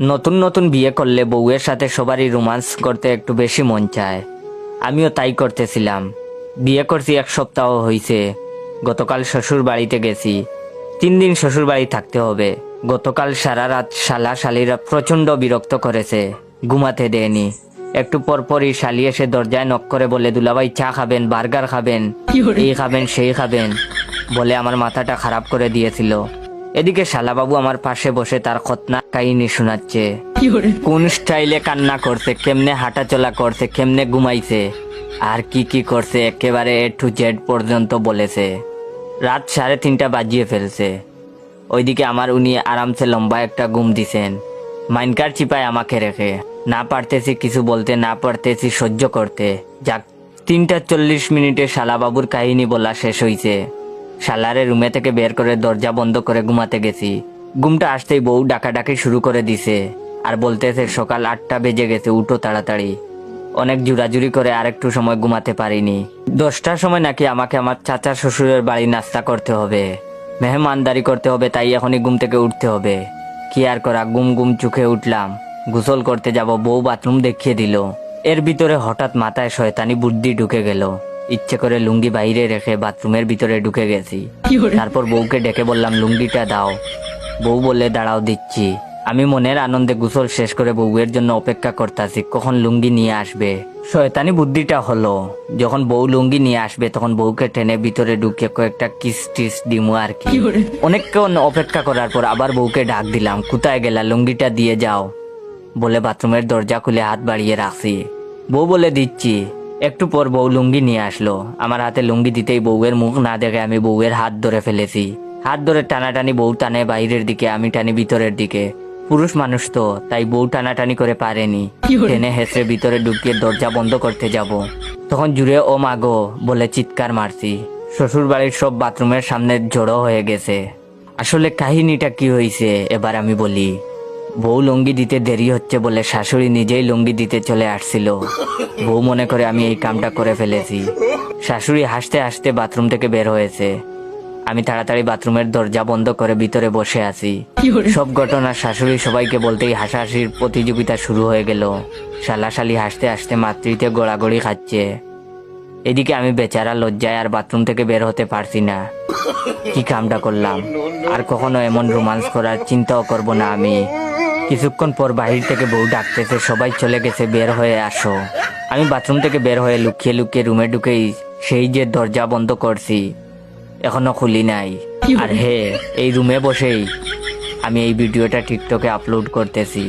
নতুন নতুন বিয়ে করলে বউয়ের সাথে সবারই রোমান্স করতে একটু বেশি মন চায়। আমিও তাই করতেছিলাম। বিয়ে করছি এক সপ্তাহ হইছে। গতকাল শ্বশুর বাড়িতে গেছি। তিন দিন শ্বশুর বাড়ি থাকতে হবে। গতকাল সারা রাত শালা শালিরা প্রচণ্ড বিরক্ত করেছে। ঘুমাতে দেয়নি। একটু পরপরই শালি এসে দরজায় নক করে বলে দুলাভাই চা খাবেন বার্গার খাবেন এই খাবেন সেই খাবেন। বলে আমার মাথাটা খারাপ করে দিয়েছিল। এদিকে শালাবাবু আমার পাশে বসে তার খতনা কাহিনী শোনাচ্ছে। কোন স্টাইলে কান্না করছে, কেমনে হাঁটাচলা করছে, কেমনে ঘুমাইছে, আর কি কি করছে, একেবারে এ টু জেড পর্যন্ত বলেছে। রাত সাড়ে তিনটা বাজিয়ে ফেলছে। ওইদিকে আমার উনি আরামসে লম্বা একটা ঘুম দিছেন। মাইনকার চিপায় আমাকে রেখে। না পারতেছি কিছু বলতে, না পারতেছি সহ্য করতে। যাক, তিনটা চল্লিশ মিনিটে শালাবাবুর কাহিনী বলা শেষ হইছে। শালারে রুমে থেকে বের করে দরজা বন্ধ করে ঘুমাতে গেছি। ঘুমটা আসতেই বউ ডাকাডাকি শুরু করে দিছে। আর বলতেছে সকাল আটটা বেজে গেছে, উঠো তাড়াতাড়ি। অনেক জুরাজুরি করে আরেকটু সময় ঘুমাতে পারিনি। দশটার সময় নাকি আমাকে আমার চাচা শ্বশুরের বাড়ি নাস্তা করতে হবে। মেহমানদারি করতে হবে, তাই এখনই ঘুম থেকে উঠতে হবে। কি আর করা গুম গুম চোখে উঠলাম। গোসল করতে যাব, বউ বাথরুম দেখিয়ে দিল। এর ভিতরে হঠাৎ মাথায় শয়তানি বুদ্ধি ঢুকে গেল। ইচ্ছে করে লুঙ্গি বাইরে রেখে বাথরুমের ভিতরে ঢুকে গেছি। তারপর বউকে ডেকে বললাম লুঙ্গিটা দাও। বউ বলে দাঁড়াও দিচ্ছি। আমি মনের আনন্দে গোসল শেষ করে বউয়ের জন্য অপেক্ষা করতেছি কখন লুঙ্গি নিয়ে আসবে? শয়তানি বুদ্ধিটা হলো যখন বউ লুঙ্গি নিয়ে আসবে তখন বউকে টেনে ভিতরে ঢুকে কয়েকটা কিস টিস দিমু আর কি। অনেকক্ষণ অপেক্ষা করার পর আবার বউকে ডাক দিলাম কোথায় গেলা? লুঙ্গিটা দিয়ে যাও। বলে বাথরুমের দরজা খুলে হাত বাড়িয়ে রাখছি। বউ বলে দিচ্ছি। একটু পর বউ লুঙ্গি নিয়ে আসলো। আমার হাতে লুঙ্গি দিতেই বউয়ের মুখ না দেখে আমি বউয়ের হাত ধরে ফেলেছি। হাত ধরে টানাটানি বউ টানে বাইরের দিকে আমি টানি ভিতরের দিকে। পুরুষ মানুষ তো তাই বউ টানাটানি করে পারেনি। টেনে হেসড়ে ভিতরে ঢুকিয়ে দরজা বন্ধ করতে যাব। তখন জুড়ে ও মাগো বলে চিৎকার মারছি। শ্বশুর বাড়ির সব বাথরুমের সামনে জড়ো হয়ে গেছে। আসলে কাহিনীটা কি হয়েছে এবার আমি বলি। বউ লুঙ্গি দিতে দেরি হচ্ছে বলে শাশুড়ি নিজেই লুঙ্গি দিতে চলে আসছিল। বউ মনে করে আমি এই কামটা করে ফেলেছি। শাশুড়ি হাসতে হাসতে বাথরুম থেকে বের হয়েছে। আমি তাড়াতাড়ি বাথরুমের দরজা বন্ধ করে ভিতরে বসে আছি। সব ঘটনা শাশুড়ি সবাইকে বলতেই হাসাহাসির প্রতিযোগিতা শুরু হয়ে গেল। শালাশালি হাসতে হাসতে মাতৃতে গোড়াগড়ি খাচ্ছে। এদিকে আমি বেচারা লজ্জায় আর বাথরুম থেকে বের হতে পারছি না। কি কামটা করলাম? আর কখনো এমন রোমান্স করার চিন্তাও করব না আমি। কিছুক্ষণ পর বাহির থেকে বউ ডাকতেছে, সবাই চলে গেছে, বের হয়ে আসো। আমি বাথরুম থেকে বের হয়ে লুকিয়ে লুকিয়ে রুমে ঢুকেই সেই যে দরজা বন্ধ করছি, এখনও খুলি নাই। আর হে, এই রুমে বসেই আমি এই ভিডিওটা টিকটকে আপলোড করতেছি।